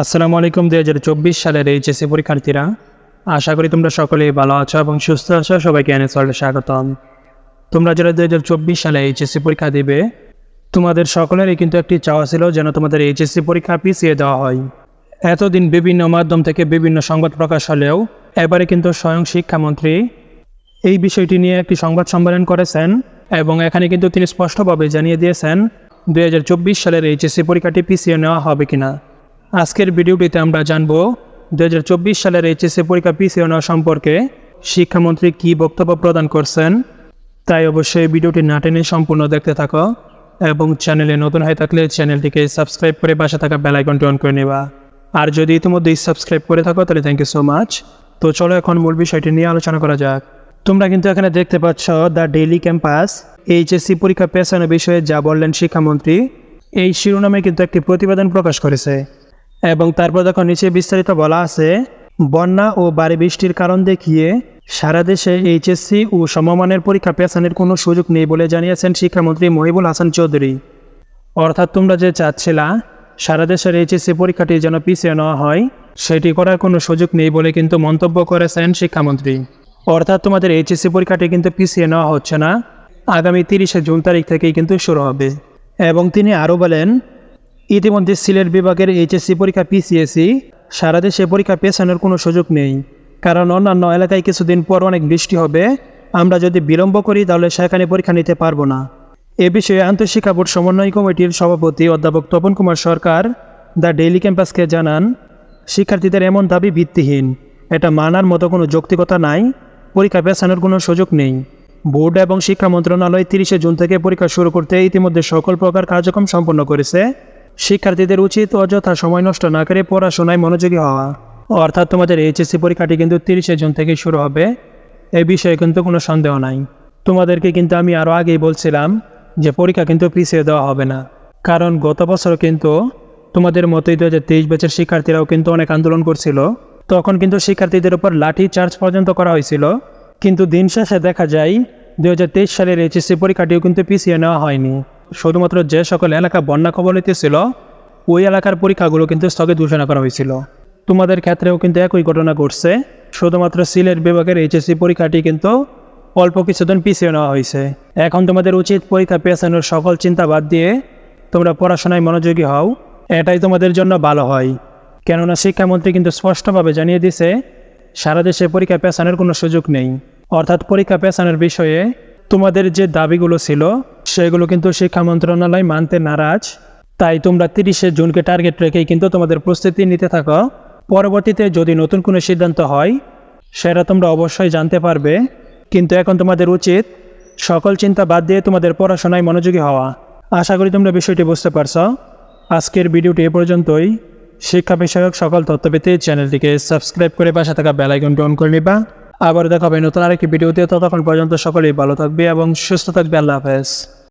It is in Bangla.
আসসালামু আলাইকুম দুই হাজার চব্বিশ সালের এইচএসসি পরীক্ষার্থীরা। আশা করি তোমরা সকলেই ভালো আছো এবং সুস্থ আছো। সবাইকে এনে চলে স্বাগতম। তোমরা যারা দুই হাজার চব্বিশ সালে এইচএসসি পরীক্ষা দিবে, তোমাদের সকলেরই কিন্তু একটি চাওয়া ছিল যেন তোমাদের এইচএসসি পরীক্ষা পিছিয়ে দেওয়া হয়। এতদিন বিভিন্ন মাধ্যম থেকে বিভিন্ন সংবাদ প্রকাশ হলেও এবারে কিন্তু স্বয়ং শিক্ষামন্ত্রী এই বিষয়টি নিয়ে একটি সংবাদ সম্মেলন করেছেন এবং এখানে কিন্তু তিনি স্পষ্টভাবে জানিয়ে দিয়েছেন, দুই হাজার চব্বিশ সালের এইচএসসি পরীক্ষাটি পিছিয়ে নেওয়া হবে কিনা। আজকের ভিডিওটিতে আমরা জানব দুই সালের এইচএসসি পরীক্ষা পিছিয়ে নেওয়া সম্পর্কে শিক্ষামন্ত্রী কি বক্তব্য প্রদান করছেন, তাই অবশ্যই ভিডিওটি না টেনে সম্পূর্ণ দেখতে থাকো এবং চ্যানেলে নতুন হয়ে থাকলে চ্যানেলটিকে সাবস্ক্রাইব করে পাশে থাকা বেল আইকনটি অন করে নেবা। আর যদি ইতিমধ্যেই সাবস্ক্রাইব করে থাকো, তাহলে থ্যাংক ইউ সো মাচ তো চলো এখন মূল বিষয়টি নিয়ে আলোচনা করা যাক। তোমরা কিন্তু এখানে দেখতে পাচ্ছ দ্য ডেইলি ক্যাম্পাস এইচএসসি পরীক্ষা পেছানো বিষয়ে যা বললেন শিক্ষামন্ত্রী, এই শিরোনামে কিন্তু একটি প্রতিবেদন প্রকাশ করেছে। এবং তারপর দেখো নিচে বিস্তারিত বলা আছে, বন্যা ও বাড়ি বৃষ্টির কারণ দেখিয়ে সারা দেশে এইচএসসি ও সমমানের পরীক্ষা পেছানোর কোনো সুযোগ নেই বলে জানিয়েছেন শিক্ষামন্ত্রী মহিবুল হাসান চৌধুরী। অর্থাৎ তোমরা যে চাচ্ছিলা, সারা দেশের এইচএসসি পরীক্ষাটি যেন পিছিয়ে নেওয়া হয়, সেটি করার কোনো সুযোগ নেই বলে কিন্তু মন্তব্য করেছেন শিক্ষামন্ত্রী। অর্থাৎ তোমাদের এইচএসসি পরীক্ষাটি কিন্তু পিছিয়ে নেওয়া হচ্ছে না, আগামী তিরিশে জুন তারিখ থেকেই কিন্তু শুরু হবে। এবং তিনি আরও বলেন ইতিমধ্যে সিলেট বিভাগের এইচএসসি পরীক্ষা পিছিয়েছি সারা দেশে পরীক্ষা পেছানোর কোনো সুযোগ নেই। কারণ অন্যান্য এলাকায় কিছুদিন পর অনেক বৃষ্টি হবে। আমরা যদি বিলম্ব করি, তাহলে সেখানে পরীক্ষা নিতে পারব না। এ বিষয়ে আন্তঃশিক্ষা বোর্ড সমন্বয় কমিটির সভাপতি অধ্যাপক তপন কুমার সরকার, দ্য ডেইলি ক্যাম্পাসকে জানান, শিক্ষার্থীদের এমন দাবি ভিত্তিহীন। এটা মানার মতো কোনো যৌক্তিকতা নাই। পরীক্ষা পেছানোর কোনো সুযোগ নেই। বোর্ড এবং শিক্ষা মন্ত্রণালয় তিরিশে জুন থেকে পরীক্ষা শুরু করতে ইতিমধ্যে সকল প্রকার কার্যক্রম সম্পন্ন করেছে। শিক্ষার্থীদের উচিত অযথা সময় নষ্ট না করে পড়াশোনায় মনোযোগী হওয়া। অর্থাৎ তোমাদের এইচএসসি পরীক্ষাটি কিন্তু তিরিশে জুন থেকে শুরু হবে। এ বিষয়ে কিন্তু কোনো সন্দেহ নাই। তোমাদেরকে কিন্তু আমি আরও আগেই বলছিলাম যে পরীক্ষা কিন্তু পিছিয়ে দেওয়া হবে না। কারণ গত বছর কিন্তু তোমাদের মতোই দু হাজার তেইশ ব্যাচের শিক্ষার্থীরাও কিন্তু অনেক আন্দোলন করছিল। তখন কিন্তু শিক্ষার্থীদের উপর লাঠি চার্জ পর্যন্ত করা হয়েছিল। কিন্তু দিন শেষে দেখা যায় দু হাজার তেইশ সালের এইচএসসি পরীক্ষাটিও কিন্তু পিছিয়ে নেওয়া হয়নি। শুধুমাত্র যে সকল এলাকা বন্যা কবলিত ছিল ওই এলাকার পরীক্ষাগুলো কিন্তু স্থগিত ঘোষণা করা হয়েছিল। তোমাদের ক্ষেত্রেও কিন্তু একই ঘটনা ঘটছে। শুধুমাত্র সিলেট বিভাগের এইচএসসি পরীক্ষাটি কিন্তু অল্প কিছুদিন পিছিয়ে নেওয়া হয়েছে। এখন তোমাদের উচিত পরীক্ষা পেছানোর সকল চিন্তা বাদ দিয়ে তোমরা পড়াশোনায় মনোযোগী হও। এটাই তোমাদের জন্য ভালো হয়। কেননা শিক্ষামন্ত্রী কিন্তু স্পষ্টভাবে জানিয়ে দিছে সারা দেশে পরীক্ষা পেছানোর কোনো সুযোগ নেই। অর্থাৎ পরীক্ষা পেছানোর বিষয়ে তোমাদের যে দাবিগুলো ছিল সেগুলো কিন্তু শিক্ষা মন্ত্রণালয় মানতে নারাজ। তাই তোমরা তিরিশে জুনকে টার্গেট রেখেই কিন্তু তোমাদের প্রস্তুতি নিতে থাকো। পরবর্তীতে যদি নতুন কোনো সিদ্ধান্ত হয়, সেটা তোমরা অবশ্যই জানতে পারবে। কিন্তু এখন তোমাদের উচিত সকল চিন্তা বাদ দিয়ে তোমাদের পড়াশোনায় মনোযোগী হওয়া। আশা করি তোমরা বিষয়টি বুঝতে পারছ। আজকের ভিডিওটি এ পর্যন্তই। শিক্ষা বিষয়ক সকল তথ্য পেতে চ্যানেলটিকে সাবস্ক্রাইব করে পাশে থাকা বেলাইকনটি অন করে নিবা। আবার দেখা হবে নতুন আরেকটি ভিডিওতে। ততক্ষণ পর্যন্ত সকলেই ভালো থাকবে এবং সুস্থ থাকবে। আল্লাহ হাফেজ।